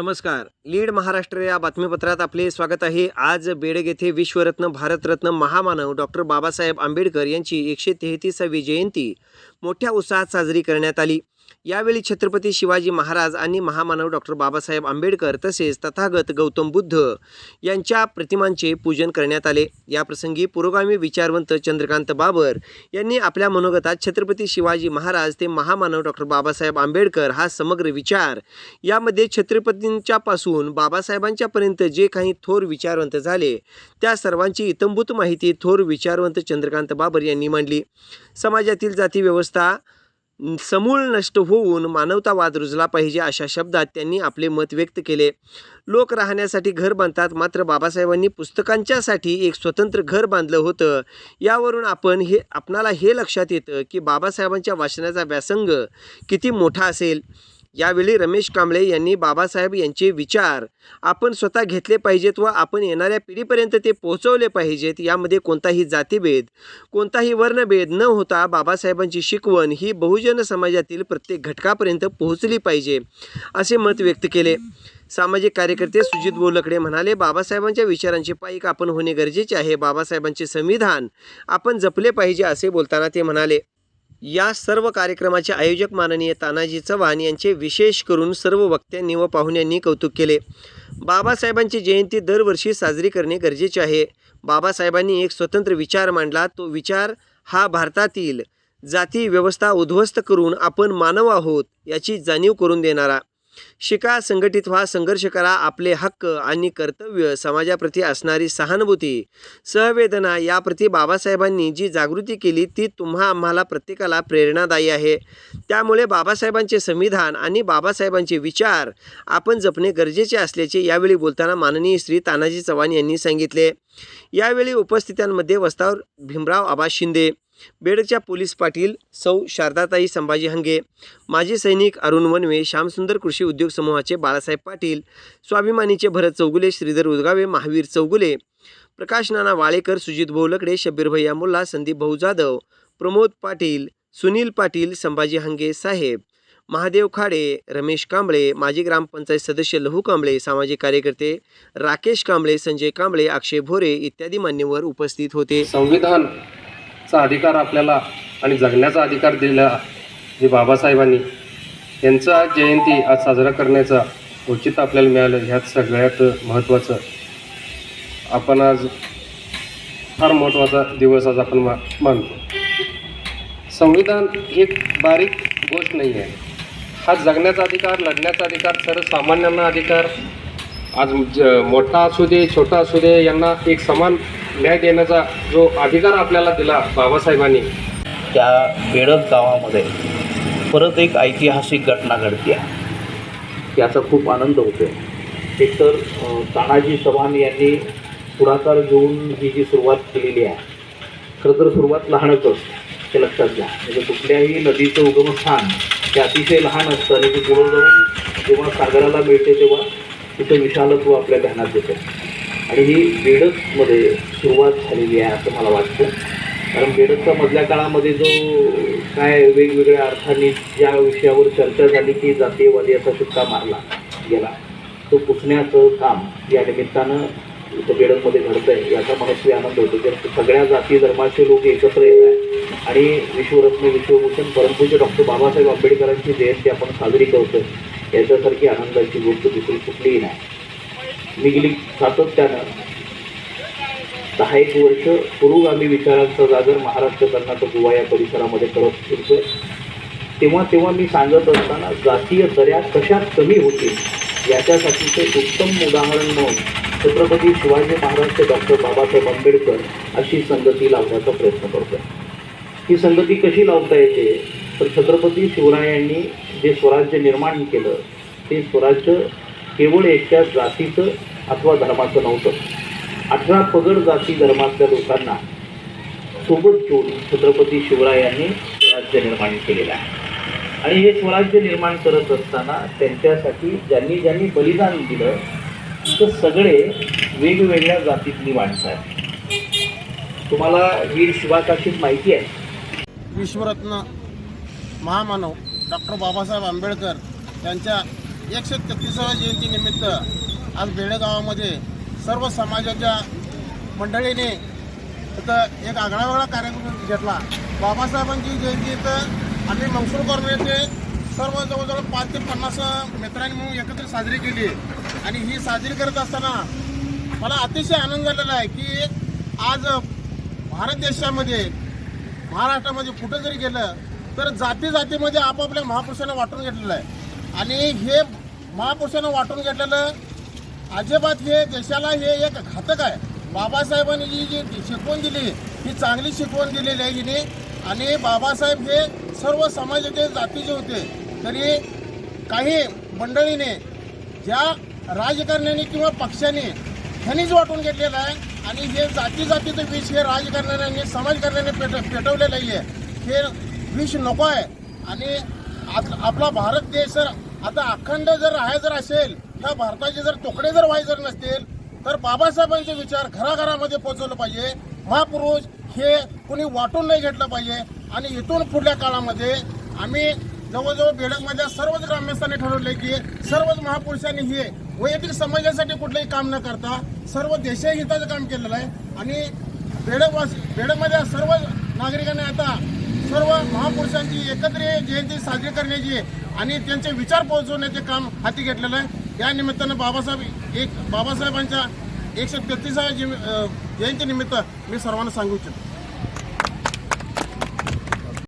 नमस्कार. लीड महाराष्ट्र या बातमीपत्रात आपले स्वागत आहे. आज बेडग येथे विश्वरत्न भारतरत्न महामानव डॉक्टर बाबासाहेब आंबेडकर यांची एकशे तेहतीसावी जयंती मोठ्या उत्साहात साजरी करण्यात आली. यावेळी छत्रपती शिवाजी महाराज आणि महामानव डॉक्टर बाबासाहेब आंबेडकर तसेच तथागत गौतम बुद्ध यांच्या प्रतिमांचे पूजन करण्यात आले. याप्रसंगी पुरोगामी विचारवंत चंद्रकांत बाबर यांनी आपल्या मनोगतात छत्रपती शिवाजी महाराज ते महामानव डॉक्टर बाबासाहेब आंबेडकर हा समग्र विचार. यामध्ये छत्रपतींच्या पासून बाबासाहेबांच्यापर्यंत जे काही थोर विचारवंत झाले त्या सर्वांची इतंभूत माहिती थोर विचारवंत चंद्रकांत बाबर यांनी मांडली. समाजातील जाती व्यवस्था समूळ नष्ट होऊन मानवतावाद रुजला पाहिजे अशा शब्दात त्यांनी आपले मत व्यक्त केले. लोक राहण्यासाठी घर बांधतात मात्र बाबासाहेबांनी पुस्तकांच्यासाठी एक स्वतंत्र घर बांधलं होतं. यावरून आपण हे आपणाला हे लक्षात येतं की बाबासाहेबांच्या वाचनाचा व्यासंग किती मोठा असेल. यावेळी रमेश कांबळे यांनी बाबासाहेब यांचे विचार आपण स्वतः घेतले पाहिजेत व आपण येणाऱ्या पिढीपर्यंत ते पोहोचवले पाहिजेत यामध्ये कोणताही जातीभेद कोणताही वर्णभेद न होता बाबासाहेबांची शिकवण ही बहुजन समाजातील प्रत्येक घटकापर्यंत पोहोचली पाहिजे असे मत व्यक्त केले. सामाजिक कार्यकर्ते सुजित बोलकडे म्हणाले बाबासाहेबांच्या विचारांचे पायिक आपण होणे गरजेचे आहे बाबासाहेबांचे संविधान आपण जपले पाहिजे असे बोलताना ते म्हणाले. या सर्व कार्यक्रमाचे आयोजक माननीय तानाजी चव्हाण यांचे विशेष करून सर्व वक्त्यांनी व पाहुण्यांनी कौतुक केले. बाबासाहेबांची जयंती दरवर्षी साजरी करणे गरजेचे आहे. बाबासाहेबांनी एक स्वतंत्र विचार मांडला. तो विचार हा भारतातील जाती व्यवस्था उद्ध्वस्त करून आपण मानव आहोत याची जाणीव करून देणारा. शिका संघटित व्हा संघर्ष करा आपले हक्क आणि कर्तव्य समाजाप्रती असणारी सहानुभूती सहवेदना याप्रती बाबासाहेबांनी जी जागृती केली ती तुम्हा आम्हाला प्रत्येकाला प्रेरणादायी आहे. त्यामुळे बाबासाहेबांचे संविधान आणि बाबासाहेबांचे विचार आपण जपणे गरजेचे असल्याचे यावेळी बोलताना माननीय श्री तानाजी चव्हाण यांनी सांगितले. यावेळी उपस्थितांमध्ये वस्तावर भीमराव आबा शिंदे बेडच्या पोलीस पाटील सौ शारदाताई संभाजी हंगे माजी सैनिक अरुण वनवे श्यामसुंदर कृषी उद्योग समूहाचे बाळासाहेब पाटील स्वाभिमानीचे भरत चौगुले श्रीधर उदगावे महावीर चौगुले प्रकाश नाना वाळेकर सुजित भोलकडे शब्बीर भैया मुल्ला संदीप भाऊ जाधव प्रमोद पाटील सुनील पाटील संभाजी हंगे साहेब महादेव खाडे रमेश कांबळे माजी ग्रामपंचायत सदस्य लहू कांबळे सामाजिक कार्यकर्ते राकेश कांबळे संजय कांबळे अक्षय भोरे इत्यादी मान्यवर उपस्थित होते. संविधान चा अधिकार आपल्याला आणि जगण्याचा अधिकार दिलेला जे बाबासाहेबांनी यांचा जयंती आज साजरा करण्याचा औचित आपल्याला मिळालं ह्यात सगळ्यात महत्त्वाचं आपण आज फार महत्त्वाचा दिवस आज आपण मा मानतो. संविधान ही एक बारीक गोष्ट नाही आहे. हा जगण्याचा अधिकार लढण्याचा अधिकार सर्वसामान्यांना अधिकार आज ज मोठा असू दे छोटा असू दे यांना एक समान न्याय देण्याचा जो अधिकार आपल्याला दिला बाबासाहेबांनी. त्या बेडक गावामध्ये परत एक ऐतिहासिक घटना घडते याचा खूप आनंद होतो एकतर तानाजी चव्हाण यांनी पुढाकार घेऊन ही जी सुरुवात केलेली आहे खरं तर सुरुवात लहानच असते ते लक्षात घ्या. म्हणजे कुठल्याही नदीचं उगमस्थान ते अतिशय लहान असतं आणि ते पुढं जाऊन जेव्हा सागराला मिळते तेव्हा तिथं विशालत्व आपल्या ध्यानात येतं. आणि ही बेडकमध्ये सुरुवात झालेली आहे असं मला वाटतं. कारण बेडकच्या मधल्या काळामध्ये जो काय वेगवेगळ्या अर्थांनी ज्या विषयावर चर्चा झाली की जातीयवादी असा शिक्का मारला गेला तो पुसण्याचं काम या निमित्तानं इथं बेडकमध्ये घडतं आहे याचा मनस्वी आनंद होतो. की सगळ्या जाती धर्माचे लोक एकत्र येत आहेत आणि विश्वरत्न विश्वभूषण परमपूज्य डॉक्टर बाबासाहेब आंबेडकरांची जयंती आपण साजरी करतो याच्यासारखी आनंदाची गोष्ट दुसरी कुठलीही नाही. मी सातत्यानं दहा एक वर्ष पुरोगामी विचारांचा जागर महाराष्ट्र कर्नाटक गोवा या परिसरामध्ये करत फिरतोय. तेव्हा तेव्हा मी सांगत असताना जातीय दऱ्या कशा कमी होतील याच्यासाठीचे उत्तम उदाहरण म्हणून छत्रपती शिवाजी महाराज डॉक्टर बाबासाहेब आंबेडकर अशी संगती लावण्याचा प्रयत्न करतो ही संगती कशी लावता येते? तर छत्रपती शिवरायांनी जे स्वराज्य निर्माण केलं ते स्वराज्य केवळ एकट्या जातीचं अथवा धर्माचं नव्हतं. अठरा पगड जाती धर्मातल्या लोकांना सोबत घेऊन छत्रपती शिवरायांनी स्वराज्य निर्माण केलेलं आहे. आणि हे स्वराज्य निर्माण करत असताना त्यांच्यासाठी ज्यांनी ज्यांनी बलिदान दिलं तर सगळे वेगवेगळ्या जातीतली माणसं आहेत. तुम्हाला वीर शिवाकाशी माहिती आहे. विश्वरत्न महामानव डॉक्टर बाबासाहेब आंबेडकर यांच्या एकशे तेहतीसाव्या जयंतीनिमित्त आज बेळगावामध्ये सर्व समाजाच्या मंडळीने तिथं एक आगळावेगळा कार्यक्रम घेतला. बाबासाहेबांची जयंती तर आम्ही मंगसूर कॉर्नर सर्व जवळजवळ पाच ते पन्नास मित्रांनी म्हणून एकत्र साजरी केली आणि ही साजरी करत असताना मला अतिशय आनंद झालेला आहे की आज भारत देशामध्ये महाराष्ट्रामध्ये कुठं जरी गेलं तर जाती जातीमध्ये आपापल्या महापुरुषांना वाटून घेतलेलं आहे. आणि हे महापुरुषांना वाटून घेतलेलं अजिबात हे देशाला हे एक घातक आहे. बाबासाहेबांनी जी जी शिकवण दिली ही चांगली शिकवण दिलेली आहे हिने. आणि बाबासाहेब हे सर्व समाजाचे जातीचे होते. तरी काही मंडळीने ज्या राजकारण्याने किंवा पक्षाने ह्यांनीच वाटून घेतलेलं आहे आणि हे जाती जातीचं विष हे राजकारण्याने समाजकारण्याने पेट पेटवलेलं आहे. हे विष नको आहे. आणि आपला भारत देश जर आता अखंड जर राहायचं जर असेल ह्या भारताचे जर तुकडे जर व्हायचे जर नसतील तर बाबासाहेबांचे विचार घराघरामध्ये पोचवलं पाहिजे. महापुरुष हे कोणी वाटून नाही घेतलं पाहिजे. आणि इथून पुढल्या काळामध्ये आम्ही जवळजवळ बेडकमधल्या सर्वच ग्रामस्थांनी ठरवले की सर्वच महापुरुषांनी हे वैयक्तिक समाजासाठी कुठलंही काम न करता सर्व देशहिताचं काम केलेलं आहे. आणि बेडकवास बेडकमधल्या सर्व नागरिकांनी आता सर्व महापुरुषांची एकत्र जयंती साजरी करण्याची आणि त्यांचे विचार पोहोचवण्याचे काम हाती घेतलेलं आहे. या निमित्तानं बाबासाहेब एक बाबासाहेबांच्या एकशे तेहतीसाव्या जयंतीनिमित्त मी सर्वांना सांगू इच्छितो.